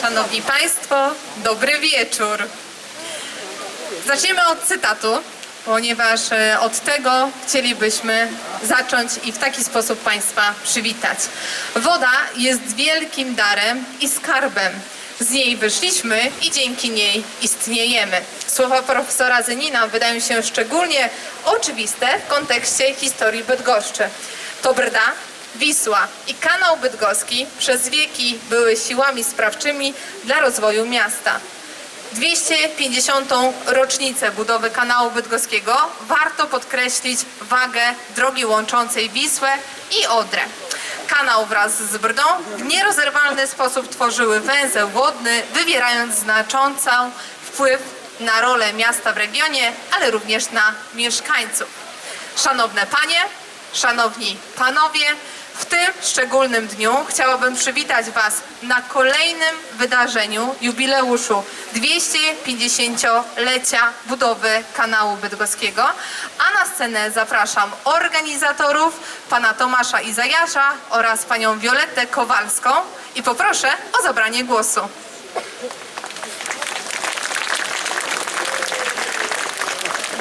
Szanowni Państwo, dobry wieczór. Zaczniemy od cytatu, ponieważ e, od tego chcielibyśmy zacząć i w taki sposób Państwa przywitać. Woda jest wielkim darem i skarbem. Z niej wyszliśmy i dzięki niej istniejemy. Słowa profesora Zenina wydają się szczególnie oczywiste w kontekście historii Bydgoszczy. To Brda, Wisła i kanał bydgoski przez wieki były siłami sprawczymi dla rozwoju miasta. 250. rocznicę budowy kanału bydgoskiego warto podkreślić wagę drogi łączącej Wisłę i Odrę. Kanał wraz z Brdą w nierozerwalny sposób tworzyły węzeł wodny, wywierając znaczący wpływ na rolę miasta w regionie, ale również na mieszkańców. Szanowne panie, szanowni panowie, w tym szczególnym dniu chciałabym przywitać Was na kolejnym wydarzeniu jubileuszu 250-lecia budowy kanału bydgoskiego, a na scenę zapraszam organizatorów, pana Tomasza Izajasza oraz panią Violettę Kowalską i poproszę o zabranie głosu.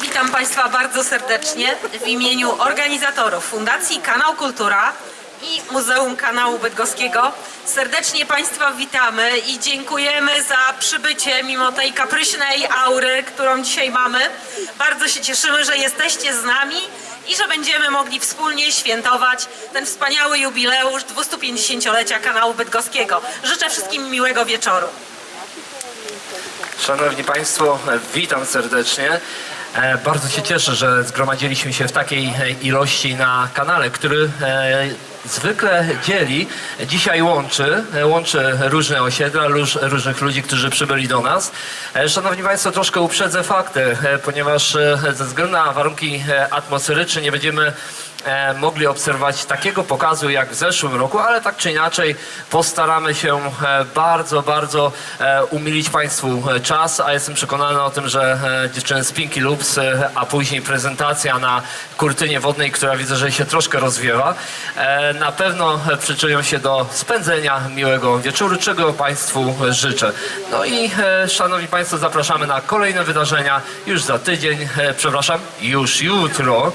Witam Państwa bardzo serdecznie w imieniu organizatorów Fundacji Kanał Kultura Muzeum Kanału Bydgoskiego. Serdecznie Państwa witamy i dziękujemy za przybycie mimo tej kapryśnej aury, którą dzisiaj mamy. Bardzo się cieszymy, że jesteście z nami i że będziemy mogli wspólnie świętować ten wspaniały jubileusz 250-lecia Kanału Bydgoskiego. Życzę wszystkim miłego wieczoru. Szanowni Państwo, witam serdecznie. E, Bardzo się cieszę, że zgromadziliśmy się w takiej e, ilości na kanale, który e, zwykle dzieli, dzisiaj łączy, łączy różne osiedla, róż, różnych ludzi, którzy przybyli do nas. E, Szanowni Państwo, troszkę uprzedzę fakty, e, ponieważ e, ze względu na warunki atmosferyczne nie będziemy mogli obserwować takiego pokazu jak w zeszłym roku, ale tak czy inaczej postaramy się bardzo, bardzo umilić Państwu czas, a jestem przekonany o tym, że dziewczyny z Pinky Loops, a później prezentacja na kurtynie wodnej, która widzę, że się troszkę rozwiewa, na pewno przyczynią się do spędzenia miłego wieczoru, czego Państwu życzę. No i e, Szanowni Państwo, zapraszamy na kolejne wydarzenia już za tydzień, e, przepraszam, już jutro.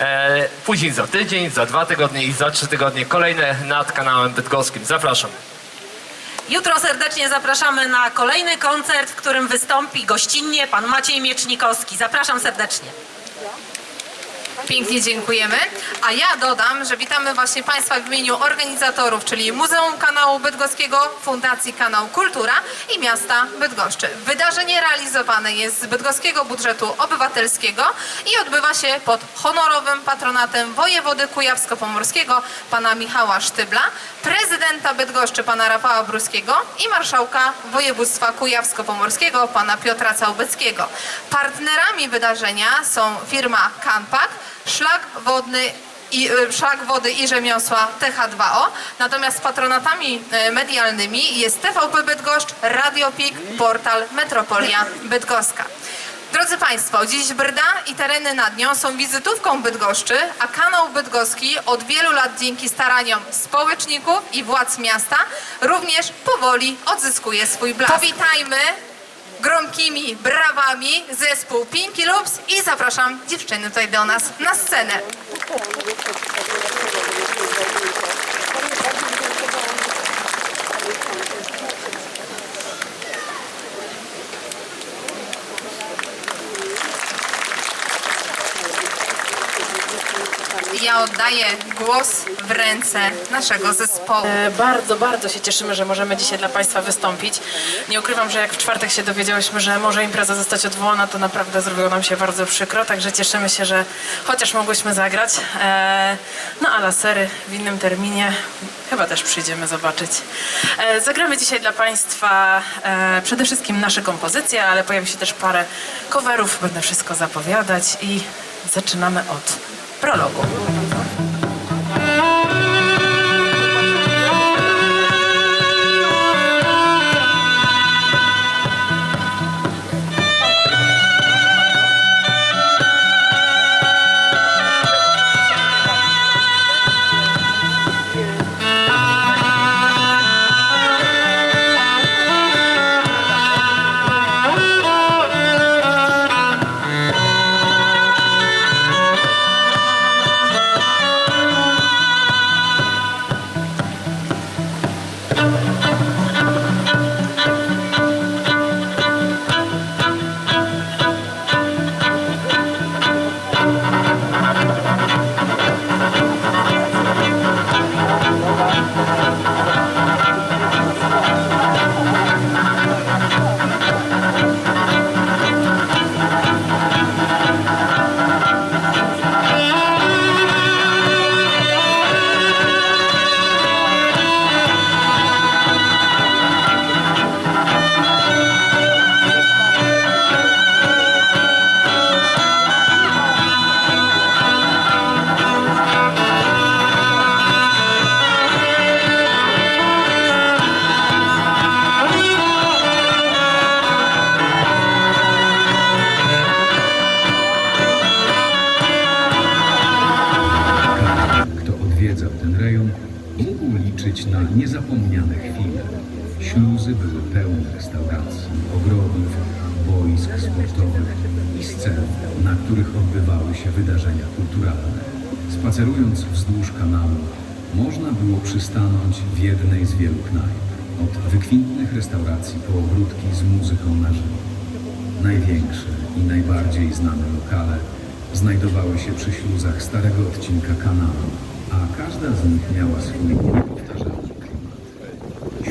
E, później za tydzień, za dwa tygodnie i za trzy tygodnie kolejne nad kanałem bydgoskim. Zapraszam. Jutro serdecznie zapraszamy na kolejny koncert, w którym wystąpi gościnnie pan Maciej Miecznikowski. Zapraszam serdecznie. Pięknie dziękujemy. A ja dodam, że witamy właśnie Państwa w imieniu organizatorów, czyli Muzeum Kanału Bydgoskiego, Fundacji Kanał Kultura i miasta Bydgoszczy. Wydarzenie realizowane jest z bydgoskiego budżetu obywatelskiego i odbywa się pod honorowym patronatem wojewody kujawsko-pomorskiego pana Michała Sztybla, prezydenta Bydgoszczy pana Rafała Bruskiego i marszałka województwa kujawsko-pomorskiego pana Piotra Całbeckiego. Partnerami wydarzenia są firma Kanpak, Szlak Wodny i y, Szlak Wody i Rzemiosła TH2O. Natomiast patronatami y, medialnymi jest TVP Bydgoszcz, Radio PIK, portal Metropolia Bydgoska. Drodzy Państwo, dziś Brda i tereny nad nią są wizytówką Bydgoszczy, a kanał bydgoski od wielu lat dzięki staraniom społeczników i władz miasta również powoli odzyskuje swój blask. Powitajmy gromkimi brawami zespół Pinky Loops i zapraszam dziewczyny tutaj do nas na scenę. Ja oddaję głos w ręce naszego zespołu. E, Bardzo, bardzo się cieszymy, że możemy dzisiaj dla Państwa wystąpić. Nie ukrywam, że jak w czwartek się dowiedziałyśmy, że może impreza zostać odwołana, to naprawdę zrobiło nam się bardzo przykro, także cieszymy się, że chociaż mogłyśmy zagrać. E, No a lasery w innym terminie chyba też przyjdziemy zobaczyć. E, Zagramy dzisiaj dla Państwa przede wszystkim nasze kompozycje, ale pojawi się też parę coverów, będę wszystko zapowiadać i zaczynamy od prologu. Zwiedzał ten rejon, mógł liczyć na niezapomniane chwile. Śluzy były pełne restauracji, ogrodów, boisk sportowych i scen, na których odbywały się wydarzenia kulturalne. Spacerując wzdłuż kanału, można było przystanąć w jednej z wielu knajp, od wykwintnych restauracji po ogródki z muzyką na żywo. Największe i najbardziej znane lokale znajdowały się przy śluzach starego odcinka kanału, a każda z nich miała swój